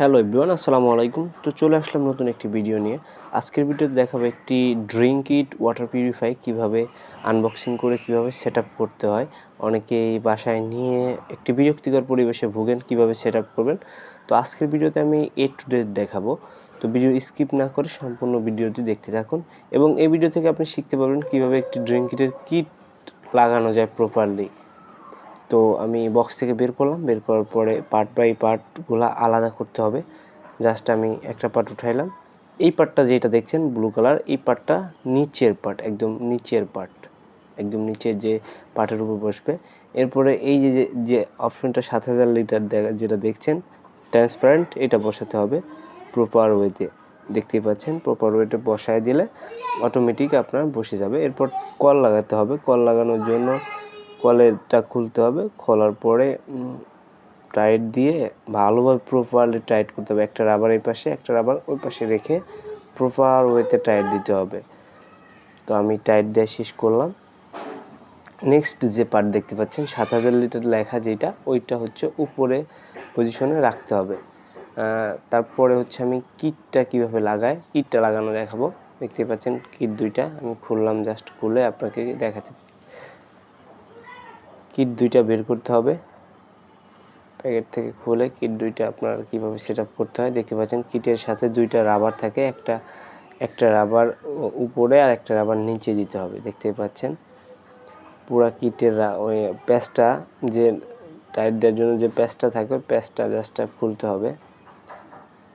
Hello everyone, আসসালামু আলাইকুম। তো চলে আসলাম নতুন একটি ভিডিও নিয়ে। আজকের ভিডিওতে দেখাবো একটি ড্রিঙ্ক ইট ওয়াটার পিউরিফাই কীভাবে আনবক্সিং করে, কীভাবে সেট করতে হয়। অনেকেই বাসায় নিয়ে একটি বিরক্তিকর পরিবেশে ভোগেন, কীভাবে সেট করবেন। তো আজকের ভিডিওতে আমি এ টু ডে দেখাবো। তো ভিডিও স্কিপ না করে সম্পূর্ণ ভিডিওটি দেখতে থাকুন এবং এই ভিডিও থেকে আপনি শিখতে পারবেন কীভাবে একটি ড্রিঙ্ক ইটের কিট লাগানো যায় প্রপারলি তো আমি বক্স থেকে বের করলাম। বের করার পরে পার্ট বাই পার্টগুলো আলাদা করতে হবে। জাস্ট আমি একটা পার্ট উঠাইলাম। এই পার্টটা যেটা দেখছেন ব্লু কালার এই পার্টটা নিচের পার্ট একদম নিচের পার্ট একদম নিচের যে পার্টের উপর বসবে। এরপরে এই যে, যে- অপশনটা সাত হাজার লিটার যেটা দেখছেন ট্রান্সপারেন্ট এটা বসাতে হবে প্রপার ওয়েতে দেখতেই পাচ্ছেন প্রপার ওয়েতে বসায় দিলে অটোমেটিক আপনার বসে যাবে। এরপর কল লাগাতে হবে। কল লাগানোর জন্য কলেরটা খুলতে হবে। খোলার পরে টাইট দিয়ে ভালোভাবে প্রপারলি টাইট করতে হবে। একটা রাবার এই পাশে, একটা রাবার ওই পাশে রেখে প্রপার ওয়েতে টাইট দিতে হবে। তো আমি টাইট দিয়ে শেষ করলাম। নেক্সট যে পার্ট দেখতে পাচ্ছেন, সাত হাজার লিটার লেখা যেটা, ওইটা হচ্ছে উপরে পজিশনে রাখতে হবে। তারপরে হচ্ছে আমি কিটটা কীভাবে লাগাই কিটটা লাগানো দেখাবো। দেখতে পাচ্ছেন কিট দুইটা, আমি খুললাম জাস্ট খুলে আপনাকে দেখাতে কিট দুইটা বের করতে হবে। প্যাকেট থেকে খুলে কিট দুইটা আপনার কীভাবে সেট করতে হয়, দেখতে পাচ্ছেন কিটের সাথে দুইটা রাবার থাকে, একটা একটা রাবার উপরে আর একটা রাবার নিচে দিতে হবে দেখতে পাচ্ছেন। পুরা কিটের ওই প্যাচটা যে টাইট দেওয়ার জন্য যে প্যাচটা থাকে, ওই প্যাচটা জাস্টটা খুলতে হবে।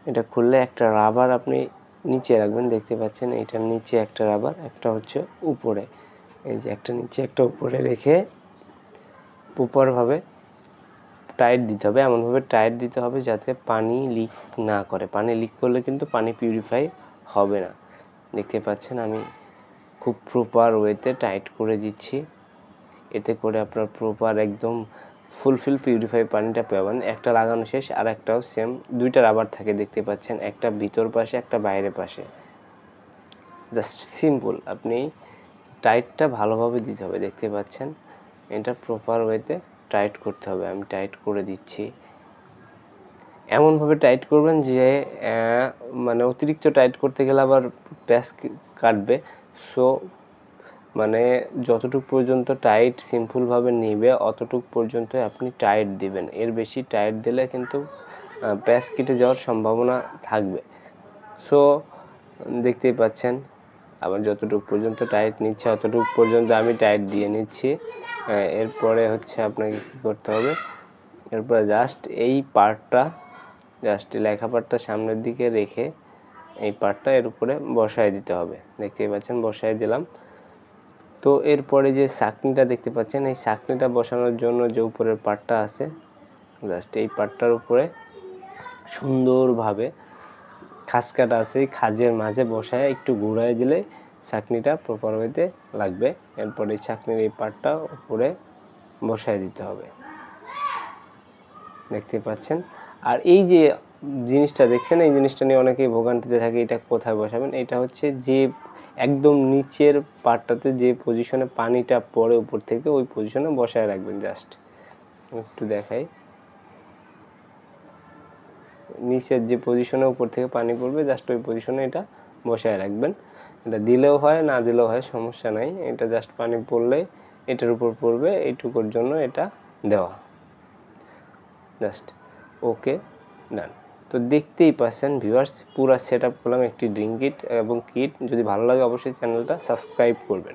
এটা খুললে একটা রাবার আপনি নিচে রাখবেন, দেখতে পাচ্ছেন এইটার নিচে একটা রাবার একটা হচ্ছে উপরে। এই যে একটা নিচে, একটা উপরে রেখে প্রপারভাবে টাইট দিতে হবে, এমনভাবে টাইট দিতে হবে যাতে পানি লিক না করে। পানি লিক করলে কিন্তু পানি পিউরিফাই হবে না। দেখতে পাচ্ছেন আমি খুব প্রপার ওয়েতে টাইট করে দিচ্ছি। এতে করে আপনার প্রপার একদম ফুলফিল পিউরিফাই পানিটা পাবেন। একটা লাগানো শেষ, আর একটাও সেম দুইটা রাবার থাকে দেখতে পাচ্ছেন, একটা ভিতর পাশে, একটা বাইরের পাশে। জাস্ট সিম্পল আপনি টাইটটা ভালোভাবে দিতে হবে, দেখতে পাচ্ছেন। এটা প্রপার ওয়েতে টাইট করতে হবে। আমি টাইট করে দিচ্ছি। এমনভাবে টাইট করবেন যে মানে অতিরিক্ত টাইট করতে গেলে আবার প্যাচ কাটবে। সো মানে যতটুকু পর্যন্ত টাইট সিম্পলভাবে নিবে, অতটুকু পর্যন্ত আপনি টাইট দিবেন। এর বেশি টাইট দিলে কিন্তু প্যাচ কেটে যাওয়ার সম্ভাবনা থাকবে। সো দেখতেই পাচ্ছেন আবার যতটুকু পর্যন্ত টাইট নিচ্ছে, অতটুকু পর্যন্ত আমি টাইট দিয়ে নিচ্ছি। এরপরে হচ্ছে আপনাকে কী করতে হবে? এরপরে জাস্ট এই পার্টটা জাস্ট লেখা পার্টটা সামনের দিকে রেখে এই পার্টটা এর উপরে বসায় দিতে হবে। দেখতেই পাচ্ছেন, বসায় দিলাম। তো এরপরে যে চাকনিটা দেখতে পাচ্ছেন, এই চাকনিটা বসানোর জন্য যে উপরের পার্টটা আছে জাস্ট এই পার্টটার উপরে সুন্দরভাবে খাস কাটা আছে, খাজের মাঝে বসায় একটু ঘুরাই দিলে চাকনিটা প্রপার ওয়েতে লাগবে। এরপর এই চাকনির এই পার্টটা উপরে বসায় দিতে হবে। দেখতে পাচ্ছেন? আর এই যে জিনিসটা দেখছেন, এই জিনিসটা নিয়ে অনেকেই ভোগান্তিতে থাকে, এটা কোথায় বসাবেন? এটা হচ্ছে যে একদম নিচের পার্টটাতে যে পজিশনে পানিটা পড়ে উপর থেকে, ওই পজিশনে বসায় রাখবেন জাস্ট একটু দেখাই। নিচের যে পজিশনে উপর থেকে পানি পড়বে জাস্ট ওই পজিশনে এটা বসায় রাখবেন। এটা দিলেও হয়, না দিলেও হয়, সমস্যা নাই। এটা জাস্ট পানি পড়লে এটার উপর পড়বে, এইটুকুর জন্য এটা দেওয়া। জাস্ট ওকে ডান তো দেখতেই পাচ্ছেন ভিউয়ার্স পুরো সেট করলাম একটি ড্রিঙ্ক কিট এবং কিট যদি ভালো লাগে, অবশ্যই চ্যানেলটা সাবস্ক্রাইব করবেন।